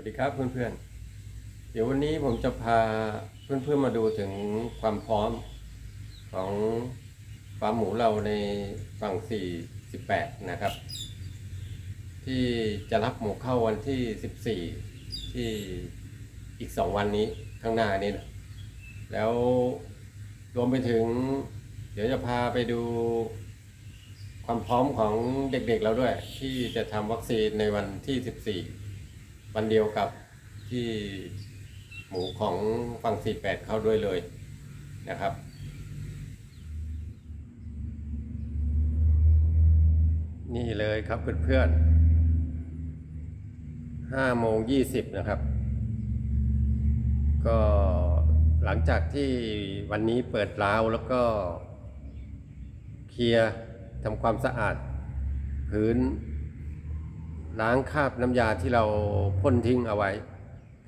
วัสดีครับเพื่อนๆ เดี๋ยววันนี้ผมจะพาเพื่อนๆมาดูถึงความพร้อมของฟาร์มหมูเราในฝั่ง 48 นะครับ ที่จะรับหมูเข้าวันที่ 14 ที่อีก 2 วันนี้ข้างหน้านี้นะแล้วรวมไปถึง เดี๋ยวจะพาไปดูความพร้อมของเด็กๆเราด้วย ที่จะทำวัคซีนในวันที่ 14 วันเดียวกับที่หมูของฝั่ง48 เข้าด้วยเลยนะครับ นี่เลยครับเพื่อนๆ5โมง20นะครับ ก็หลังจากที่วันนี้เปิดร้าวแล้วก็เคลียร์ทำความสะอาด พื้น ล้างคราบน้ำยาที่เราพ่นทิ้งเอาไว้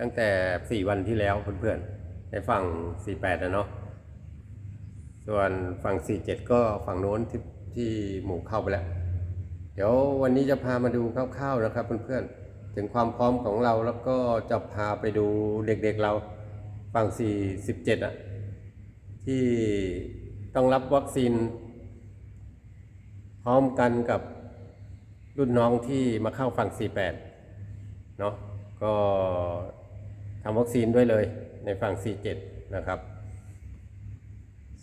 ตั้งแต่ 4 วันที่แล้วเพื่อนๆในฝั่ง 48นะเนาะส่วนฝั่ง 47 ก็ฝั่งโน้นที่ที่หมูเข้าไปแล้ว เดี๋ยววันนี้จะพามาดูคร่าวๆนะครับเพื่อนๆถึงความพร้อมของเราแล้วก็จะพาไปดูเด็กๆเราฝั่ง 47อะที่ต้องรับวัคซีนพร้อมกันกับ รุ่นน้องที่มาเข้าฝั่ง 48 เนาะก็ทำวัคซีนด้วยเลยในฝั่ง 47 นะครับ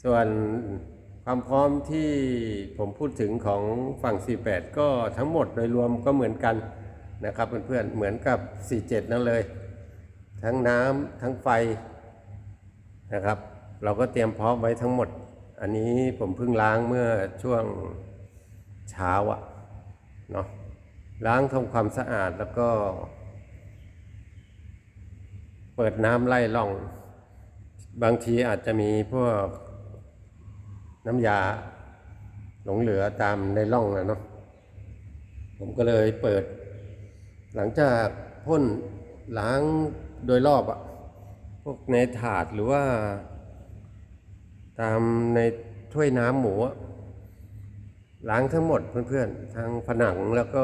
ส่วนความพร้อมที่ผมพูดถึงของฝั่ง 48 ก็ทั้งหมดโดยรวมก็เหมือนกันนะครับเพื่อนๆเหมือนกับ 47 นั่นเลย ทั้งน้ำทั้งไฟนะครับ เราก็เตรียมพร้อมไว้ทั้งหมด อันนี้ผมเพิ่งล้างเมื่อช่วงเช้าอะ เนาะล้างทำความสะอาดแล้วก็ เปิดน้ำไล่ล่อง บางทีอาจจะมีพวกน้ำยาหลงเหลือตามในร่องนะเนาะผมก็เลยเปิด หลังจากพ่นล้างโดยรอบอะพวกในถาดหรือว่า ตามในถ้วยน้ำหมูอะ ล้างทั้งหมดเพื่อนๆทางผนังแล้วก็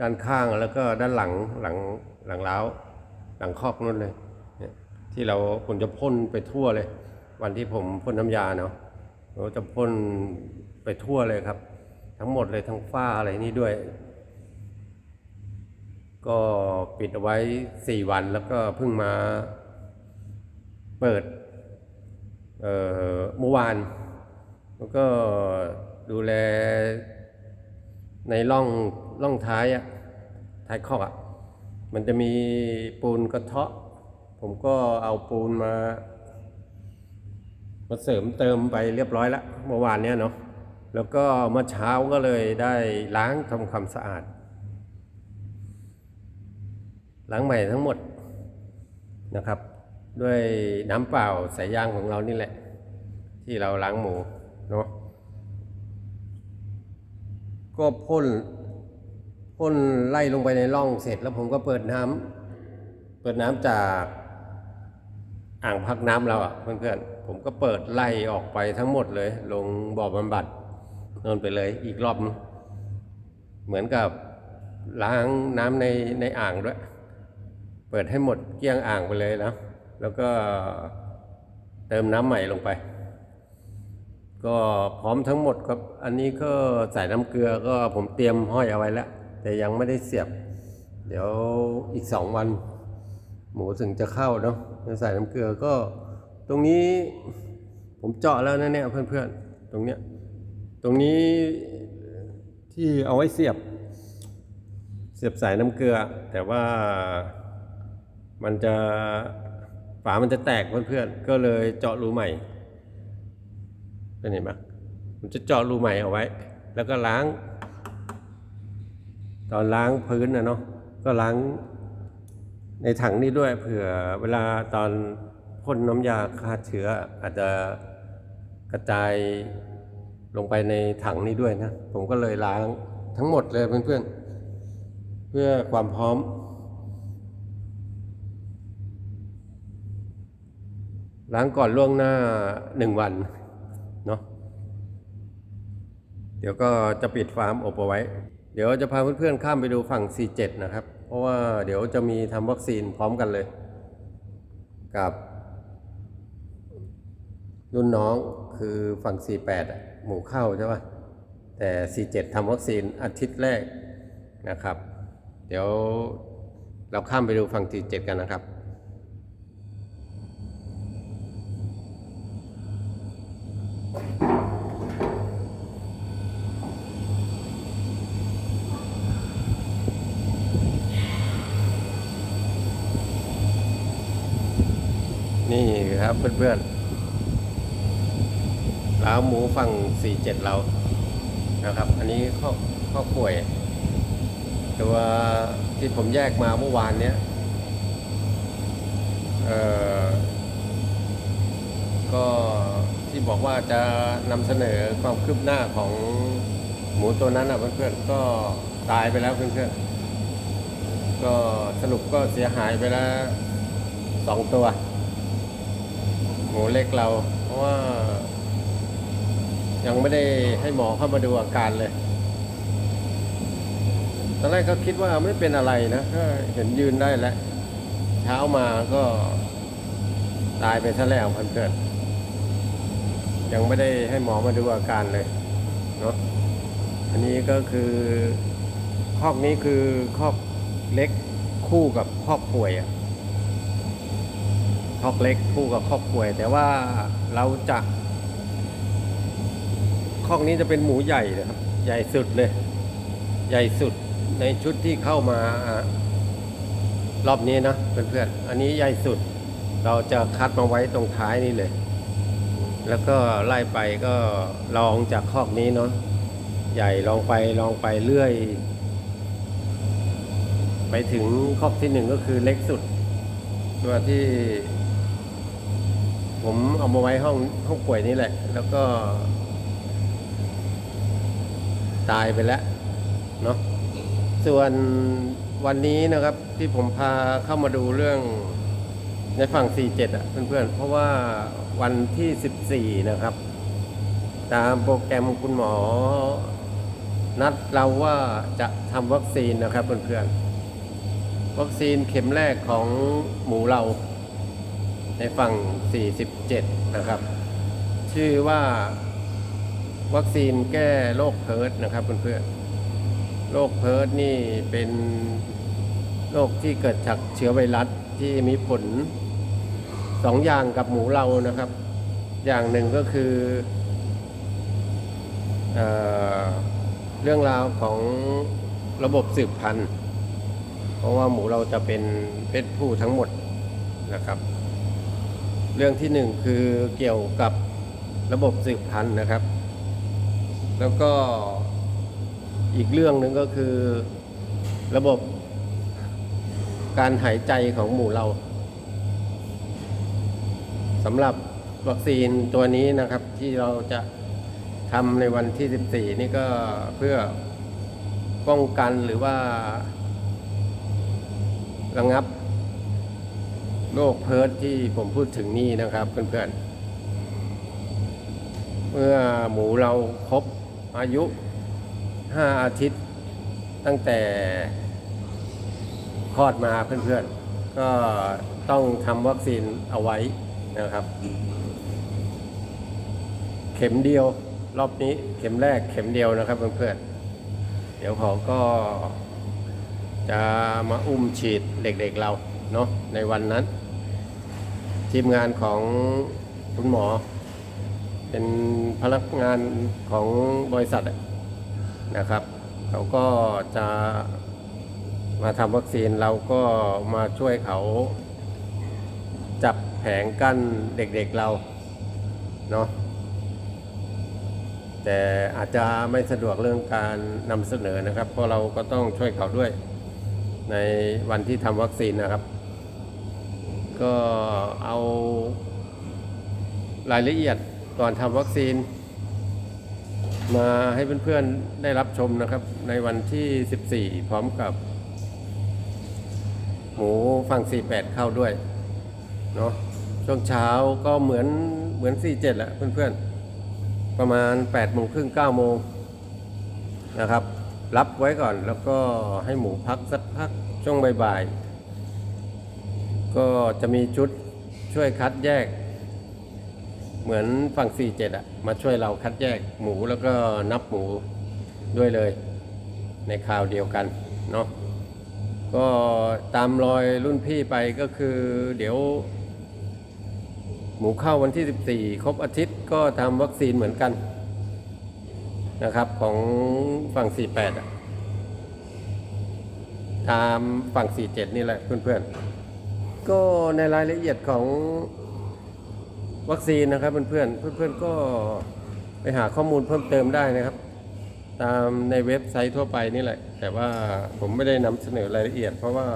ด้านข้างแล้วก็ด้านหลังหลังหลังเล้าหลังคอกนั่นเลยเนี่ยที่เราผมจะพ่นไปทั่วเลย วันที่ผมพ่นน้ำยาเนาะเราจะพ่นไปทั่วเลยครับ ทั้งหมดเลยทั้งฝ้าอะไรนี่ด้วย ก็ปิดเอาไว้สี่วันแล้วก็เพิ่งมาเปิดเมื่อวานแล้วก็ ดูแลในร่องร่องท้ายอะท้ายคอกอะมันจะมีปูนกระเทาะ ผมก็เอาปูนมามาเสริมเติมไปเรียบร้อยแล้วเมื่อวานเนี้ยเนาะแล้วก็เมื่อเช้าก็เลยได้ล้างทำความสะอาด ล้างใหม่ทั้งหมดนะครับ ด้วยน้ำเปล่าสายยางของเรานี่แหละ ที่เราล้างหมูเนาะ ก็พ่นพ่นไล่ลงไปในร่องเสร็จ แล้วผมก็เปิดน้ำเปิดน้ำจากอ่างพักน้ำเราอะเพื่อนๆผมก็เปิดไล่ออกไปทั้งหมดเลย ลงบ่อบำบัดนนไปเลยอีกรอบเหมือนกับล้างน้ำในในอ่างด้วย เปิดให้หมดเกลี้ยงอ่างไปเลยนะแล้วก็เติมน้ำใหม่ลงไป ก็พร้อมทั้งหมดครับ อันนี้ก็ใส่น้ำเกลือก็ผมเตรียมห้อยเอาไว้แล้ว แต่ยังไม่ได้เสียบ เดี๋ยวอีกสองวัน หมูถึงจะเข้าเนาะใส่น้ำเกลือก็ ตรงนี้ผมเจาะแล้วนะเนี่ยเพื่อนๆ ตรงเนี้ย ตรงนี้ที่เอาไว้เสียบ เสียบสายน้ำเกลือ แต่ว่ามันจะฝามันจะแตกเพื่อนๆ ก็เลยเจาะรูใหม่ เห็นไหมผมจะเจาะรูใหม่เอาไว้ แล้วก็ล้าง ตอนล้างพื้นนะเนาะก็ล้างในถังนี้ด้วยเผื่อเวลาตอนพ่นน้ำยาฆ่าเชื้อ อาจจะกระจายลงไปในถังนี้ด้วยนะ ผมก็เลยล้างทั้งหมดเลยเพื่อนๆ เพื่อความพร้อม ล้างก่อนล่วงหน้าหนึ่งวัน เนาะเดี๋ยวก็จะปิดฟาร์มอบเอาไว้ เดี๋ยวจะพาเพื่อนๆข้ามไปดูฝั่ง47นะครับ เพราะว่าเดี๋ยวจะมีทำวัคซีนพร้อมกันเลย กับ รุ่นน้องคือฝั่ง48หมูเข้าใช่ปะแต่47ทำวัคซีนอาทิตย์แรกนะครับ เดี๋ยวเราข้ามไปดูฝั่ง47กันนะครับ นี่ครับเพื่อนๆร้าวหมูฝั่ง47เรานะครับ อันนี้ข้อข้อป่วย ตัวที่ผมแยกมาเมื่อวานเนี้ยเออก็ ที่บอกว่าจะนำเสนอความคืบหน้าของหมูตัวนั้นอะเพื่อนๆก็ตายไปแล้วเพื่อนๆก็สรุปก็เสียหายไปแล้วสองตัว หมูเล็กเรา เพราะว่า ยังไม่ได้ให้หมอเข้ามาดูอาการเลยตอนแรกก็คิดว่าไม่เป็นอะไรนะก็เห็นยืนได้แล้ว เช้ามาก็ตายไปซะแล้วเพื่อนๆ ยังไม่ได้ให้หมอมาดูอาการเลยเนาะอันนี้ก็คือคอกนี้คือคอกเล็กคู่กับคอกป่วยอะคอกเล็กคู่กับคอกป่วย แต่ว่าเราจะคอกนี้จะเป็นหมูใหญ่นะครับ ใหญ่สุดเลย ใหญ่สุดในชุดที่เข้ามารอบนี้นะเพื่อนๆ อันนี้ใหญ่สุด เราจะคัดมาไว้ตรงท้ายนี่เลย แล้วก็ไล่ไปก็ลองจากคอกนี้เนาะใหญ่ลองไปลองไปเรื่อย ไปถึงคอกที่หนึ่งก็คือเล็กสุด ตัวที่ ผมเอามาไว้ห้องห้องป่วยนี่แหละ แล้วก็ ตายไปแล้วเนาะส่วนวันนี้นะครับที่ผมพาเข้ามาดูเรื่อง ในฝั่ง 47 อะ เพื่อนๆ เพราะว่าวันที่ 14 นะครับ ตามโปรแกรมคุณหมอ นัดเราว่าจะทำวัคซีนนะครับเพื่อนๆ วัคซีนเข็มแรกของหมูเรา ในฝั่ง 47 นะครับ ชื่อว่าวัคซีนแก้โรคเพิร์ดนะครับเพื่อนๆ โรคเพิร์ดนี่เป็นโรคที่เกิดจากเชื้อไวรัส ที่มีผลสองอย่างกับหมูเรานะครับ อย่างหนึ่งก็คือเอเรื่องราวของระบบสืบพันธุ์ เพราะว่าหมูเราจะเป็นเพศผู้ทั้งหมดนะครับ เรื่องที่หนึ่งคือเกี่ยวกับระบบสืบพันธุ์นะครับ แล้วก็อีกเรื่องหนึ่งก็คือระบบ การหายใจของหมูเราสำหรับวัคซีนตัวนี้นะครับที่เราจะทำในวันที่ 14 นี่ก็เพื่อป้องกันหรือว่าระงับโรคเพิร์ดที่ผมพูดถึงนี่นะครับเพื่อนๆ เมื่อหมูเราครบอายุ 5 อาทิตย์ตั้งแต่ คลอดมาเพื่อนๆ ก็ต้องทำวัคซีนเอาไว้นะครับ เข็มเดียวรอบนี้เข็มแรกเข็มเดียวนะครับเพื่อนๆ เดี๋ยวเขาก็จะมาอุ้มฉีดเด็กๆเราเนาะในวันนั้น ทีมงานของคุณหมอ เป็นพนักงานของบริษัทนะครับ เขาก็จะ มาทำวัคซีนเราก็มาช่วยเขาจับแผงกั้นเด็กๆเราเนาะแต่อาจจะไม่สะดวกเรื่องการนำเสนอนะครับ เพราะเราก็ต้องช่วยเขาด้วย ในวันที่ทำวัคซีนนะครับ ก็เอารายละเอียดก่อนทำวัคซีน มาให้เพื่อนๆได้รับชมนะครับ ในวันที่ 14 พร้อมกับ หมูฝั่ง 48 เข้าด้วยเนาะช่วงเช้าก็เหมือนเหมือน 47แหละเพื่อนๆ ประมาณ8โมงครึ่ง9โมงนะครับ รับไว้ก่อนแล้วก็ให้หมูพักสักพักช่วงบ่ายๆ ก็จะมีชุดช่วยคัดแยก เหมือนฝั่ง 47อะมาช่วยเราคัดแยกหมูแล้วก็นับหมูด้วยเลย ในคราวเดียวกันเนาะ ก็ตามรอยรุ่นพี่ไปก็คือเดี๋ยว หมูเข้าวันที่ 14 ครบอาทิตย์ก็ทำวัคซีนเหมือนกันนะครับของฝั่ง 48อะตามฝั่ง 47 นี่แหละเพื่อนๆ ก็ในรายละเอียดของวัคซีนนะครับเพื่อนๆ เพื่อนๆก็ไปหาข้อมูลเพิ่มเติมได้นะครับ ตามในเว็บไซต์ทั่วไปนี่แหละ แต่ว่าผมไม่ได้นำเสนอรายละเอียด เพราะว่า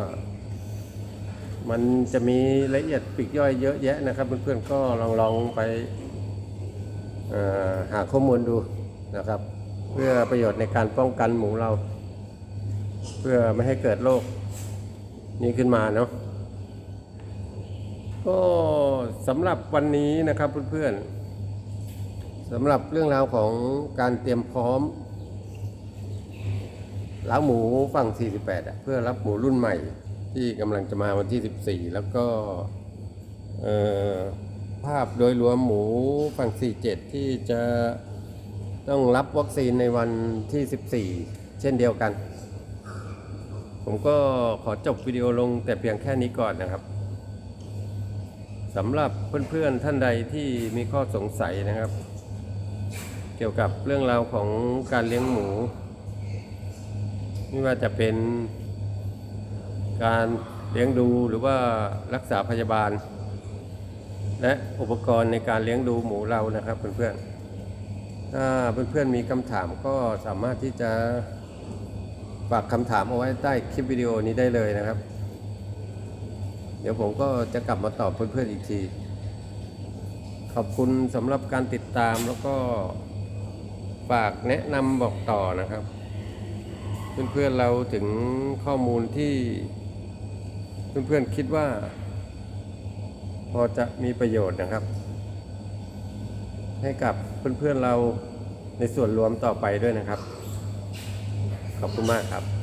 มันจะมีรายละเอียดปีกย่อยเยอะแยะนะครับ เพื่อนๆก็ลองลองไปหาข้อมูลดูนะครับ เพื่อประโยชน์ในการป้องกันหมูเรา เพื่อไม่ให้เกิดโรคนี้ขึ้นมาเนาะก็สำหรับวันนี้นะครับเพื่อนๆสำหรับเรื่องราวของการเตรียมพร้อม ล้าหมูฝั่ง 48อะเพื่อรับหมูรุ่นใหม่ที่กำลังจะมาวันที่ 14 แล้วก็ภาพโดยรวมหมูฝั่ง 47 ที่จะต้องรับวัคซีนในวันที่ 14 เช่นเดียวกัน ผมก็ขอจบวิดีโอลงแต่เพียงแค่นี้ก่อนนะครับสำหรับเพื่อนๆท่านใดที่มีข้อสงสัยนะครับ เกี่ยวกับเรื่องราวของการเลี้ยงหมู ไม่ว่าจะเป็นการเลี้ยงดูหรือว่ารักษาพยาบาล และอุปกรณ์ในการเลี้ยงดูหมูเรานะครับเพื่อนๆถ้าเพื่อนๆมีคำถามก็สามารถที่จะฝากคำถามเอาไว้ใต้คลิปวิดีโอนี้ได้เลยนะครับ เดี๋ยวผมก็จะกลับมาตอบเพื่อนๆอีกที ขอบคุณสำหรับการติดตามแล้วก็ฝากแนะนำบอกต่อนะครับ เพื่อนๆเราถึงข้อมูลที่เพื่อนๆคิดว่า พอจะมีประโยชน์นะครับ ให้กับเพื่อนๆเราในส่วนรวมต่อไปด้วยนะครับ ขอบคุณมากครับ